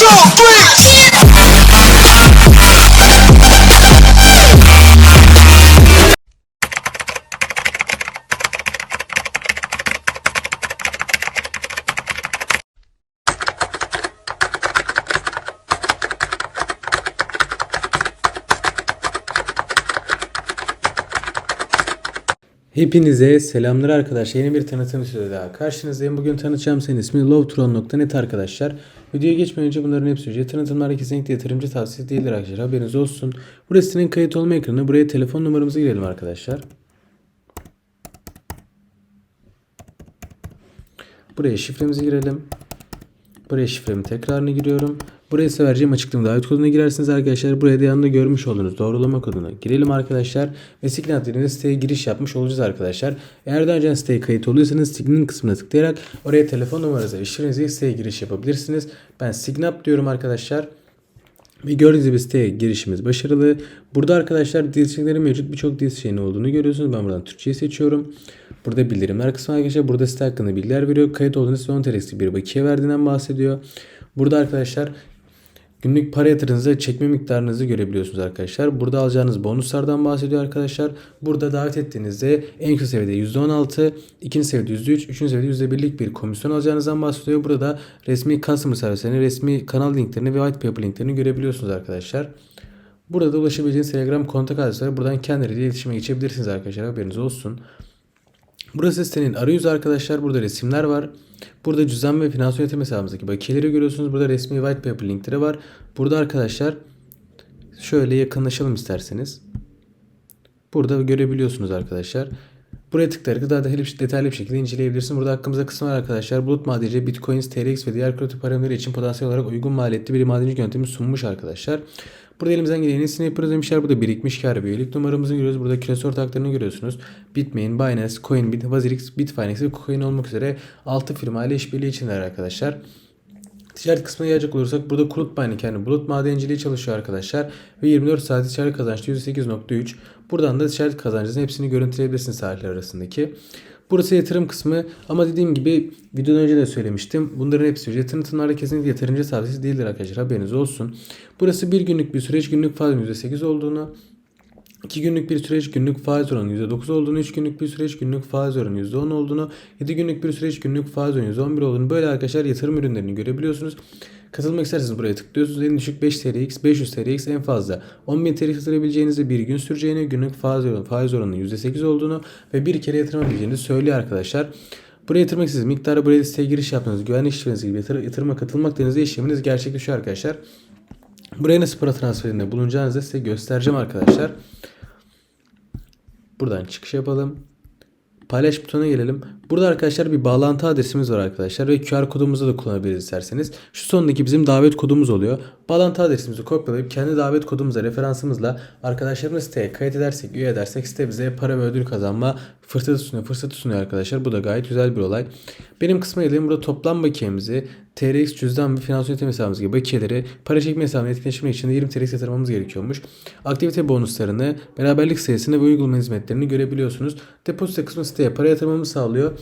two, three. Hepinize selamlar arkadaşlar. Yeni bir tanıtım videosu daha karşınızdayım. Bugün tanıtacağım senin ismi lovtron.net arkadaşlar. Videoya geçmeden önce bunların hepsi ücret. Tanıtımlar kesinlikle yatırımcı tavsiyesi değildir arkadaşlar. Haberiniz olsun. Burası sitenin kayıt olma ekranı. Buraya telefon numaramızı girelim arkadaşlar. Buraya şifremizi girelim. Buraya şifremi tekrarını giriyorum. Buraya ise vereceğim açıklama davet koduna girersiniz arkadaşlar. Buraya da yanında görmüş olduğunuz doğrulama koduna girelim arkadaşlar. Ve Signal dediğinde siteye giriş yapmış olacağız arkadaşlar. Eğer daha önce siteye kayıt oluyorsanız Signal kısmına tıklayarak oraya telefon numaranızı ve şifrenizi siteye giriş yapabilirsiniz. Ben Signap diyorum arkadaşlar. Ve gördüğünüz gibi siteye girişimiz başarılı. Burada arkadaşlar dil mevcut birçok dil seçeneği olduğunu görüyorsunuz. Ben buradan Türkçeyi seçiyorum. Burada bildirimler kısmı arkadaşlar. Burada site hakkında bilgiler veriyor. Kayıt olduğunuz 10 TL'lik bir bakiye verdiğinden bahsediyor. Burada arkadaşlar Günlük para yatırınızı çekme miktarınızı görebiliyorsunuz arkadaşlar. Burada alacağınız bonuslardan bahsediyor arkadaşlar. Burada davet ettiğinizde en yüksek seviyede %16, ikinci seviyede %3, üçüncü seviyede %1'lik bir komisyon alacağınızdan bahsediyor. Burada resmi customer servislerini, resmi kanal linklerini ve white paper linklerini görebiliyorsunuz arkadaşlar. Burada da ulaşabileceğiniz Telegram kontak adresleri buradan kendileriyle iletişime geçebilirsiniz arkadaşlar. Haberiniz olsun. Burası sitenin arayüzü arkadaşlar. Burada resimler var. Burada cüzdan ve finans yönetim hesabımızdaki bakiyeleri görüyorsunuz. Burada resmi white paper linkleri var. Burada arkadaşlar şöyle yakınlaşalım isterseniz. Burada görebiliyorsunuz arkadaşlar. Buraya tıklayarak daha detaylı, detaylı bir şekilde inceleyebilirsiniz. Burada hakkımızda kısım var arkadaşlar. Bulut madenciliği, bitcoins, TRX ve diğer kripto paraları için potansiyel olarak uygun maliyetli bir madencilik yöntemi sunmuş arkadaşlar. Burada elimizden gelen en iyisini yapıyoruz demişler. Burada birikmiş kar ve üyelik numaramızı görüyoruz. Burada küresel ortaklarını görüyorsunuz. Bitmain, Binance, Coinbit, Bazirix, Bitfinex ve Coin olmak üzere 6 firma ile işbirliği içindeler arkadaşlar. Ticaret kısmına gelecek olursak burada Kulut Mining yani bulut madenciliği çalışıyor arkadaşlar. Ve 24 saat ticaret kazançlı %8.3. Buradan da ticaret kazancınızın hepsini görüntüleyebilirsiniz tarihler arasındaki. Burası yatırım kısmı ama dediğim gibi videodan önce de söylemiştim. Bunların hepsi ücret tanıtımlarda kesinlikle yatırımcı tavsiyesi değildir arkadaşlar haberiniz olsun. Burası bir günlük bir süreç günlük faizin %8 olduğunu 2 günlük bir süreç günlük faiz oranı %9 olduğunu, 3 günlük bir süreç günlük faiz oranı %10 olduğunu, 7 günlük bir süreç günlük faiz oranı %11 olduğunu böyle arkadaşlar yatırım ürünlerini görebiliyorsunuz. Katılmak isterseniz buraya tıklıyorsunuz. En düşük 5 TRX, 500 TRX en fazla 10.000 TRX yatırabileceğinizi bir gün süreceğini, günlük faiz oranı, faiz oranının %8 olduğunu ve bir kere yatırabileceğinizi söylüyor arkadaşlar. Buraya yatırmak istediğiniz miktarı buraya siteye giriş yaptığınız güvenlik şifreniz gibi yatır, yatırıma katılmak dediğinizde işleminiz gerçekleşiyor arkadaşlar. Buraya nasıl para transferinde bulunacağınızı size göstereceğim arkadaşlar. Buradan çıkış yapalım. Paylaş butonuna gelelim. Burada arkadaşlar bir bağlantı adresimiz var arkadaşlar ve QR kodumuzu da kullanabiliriz isterseniz. Şu sondaki bizim davet kodumuz oluyor. Bağlantı adresimizi kopyalayıp kendi davet kodumuza referansımızla arkadaşlarımız siteye kayıt edersek, üye edersek site bize para ve ödül kazanma fırsatı sunuyor. Fırsatı sunuyor arkadaşlar. Bu da gayet güzel bir olay. Benim kısma gelelim. Burada toplam bakiyemizi TRX cüzdan ve finans yönetim hesabımız gibi bakiyeleri para çekme hesabına etkileştirmek için de 20 TRX yatırmamız gerekiyormuş. Aktivite bonuslarını, beraberlik sayısını ve uygulama hizmetlerini görebiliyorsunuz. Depozito kısmı siteye para yatırmamı sağlıyor.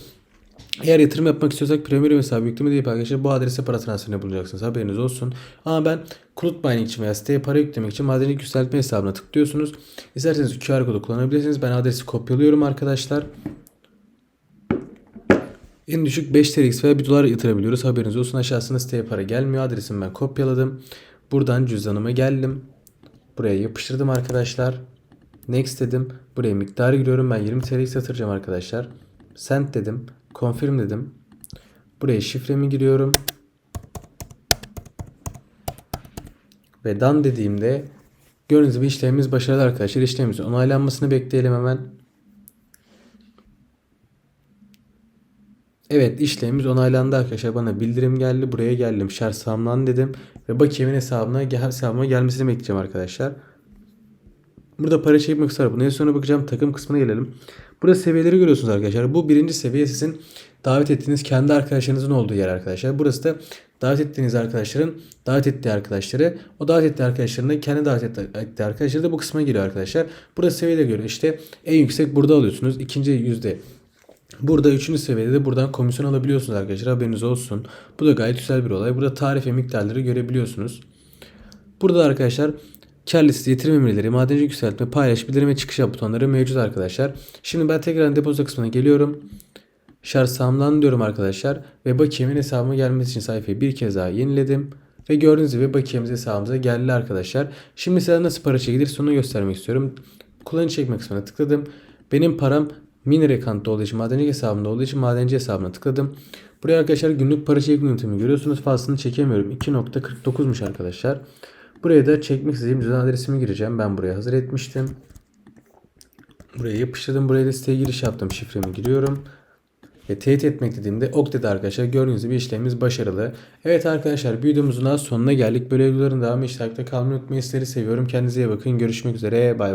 Eğer yatırım yapmak istiyorsak premium hesabı yükleme deyip arkadaşlar bu adrese para transferine bulunacaksınız. Haberiniz olsun. Ama ben Kulut Mining için veya siteye para yüklemek için madencilik yükseltme hesabına tıklıyorsunuz. İsterseniz QR kodu kullanabilirsiniz. Ben adresi kopyalıyorum arkadaşlar. En düşük 5 TRX veya 1 dolar yatırabiliyoruz. Haberiniz olsun. Aşağısında siteye para gelmiyor. Adresimi ben kopyaladım. Buradan cüzdanıma geldim. Buraya yapıştırdım arkadaşlar. Next dedim. Buraya miktarı giriyorum. Ben 20 TRX yatıracağım arkadaşlar. Send dedim. Confirm dedim. Buraya şifremi giriyorum. Ve done dediğimde gördüğünüz gibi işlemimiz başarılı arkadaşlar. İşlemimizin onaylanmasını bekleyelim hemen. Evet işlemimiz onaylandı arkadaşlar. Bana bildirim geldi. Buraya geldim. Şer sağımlan dedim. Ve bakiyemin hesabına, hesabıma gelmesini bekleyeceğim arkadaşlar. Burada para çekmek ister. Bundan sonra bakacağım. Takım kısmına gelelim. Burada seviyeleri görüyorsunuz arkadaşlar. Bu birinci seviye sizin davet ettiğiniz kendi arkadaşlarınızın olduğu yer arkadaşlar. Burası da davet ettiğiniz arkadaşların davet ettiği arkadaşları o davet ettiği arkadaşlarına kendi davet ettiği arkadaşları da bu kısma giriyor arkadaşlar. Burada seviyeleri görüyor. İşte en yüksek burada alıyorsunuz. İkinci yüzde Burada 3. seviyede de buradan komisyon alabiliyorsunuz arkadaşlar haberiniz olsun. Bu da gayet güzel bir olay. Burada tarif ve miktarları görebiliyorsunuz. Burada da arkadaşlar kar listesi, yatırım emirleri, madenci yükseltme, paylaş, bildirim ve çıkış yap butonları mevcut arkadaşlar. Şimdi ben tekrar depozito kısmına geliyorum. Şarj sağımdan diyorum arkadaşlar. Ve bakiyemin hesabıma gelmesi için sayfayı bir kez daha yeniledim. Ve gördüğünüz gibi bakiyemiz hesabımıza geldi arkadaşlar. Şimdi size nasıl para çekilir sonra göstermek istiyorum. Kullanıcı çekme kısmına tıkladım. Benim param mini rekant'ta olduğu için madenci hesabımda olduğu için madenci hesabına tıkladım. Buraya arkadaşlar günlük para çekme yöntemi görüyorsunuz. Fazlasını çekemiyorum. 2.49'muş arkadaşlar. Buraya da çekmek istediğim cüzdan adresimi gireceğim. Ben buraya hazır etmiştim. Buraya yapıştırdım. Buraya da siteye giriş yaptım. Şifremi giriyorum. Ve teyit etmek dediğimde ok dedi arkadaşlar. Gördüğünüz gibi işlemimiz başarılı. Evet arkadaşlar videomuzun sonuna geldik. Böyle videoların devamı takipte kalmayı unutmayın. Sizleri seviyorum. Kendinize iyi bakın. Görüşmek üzere. Bay.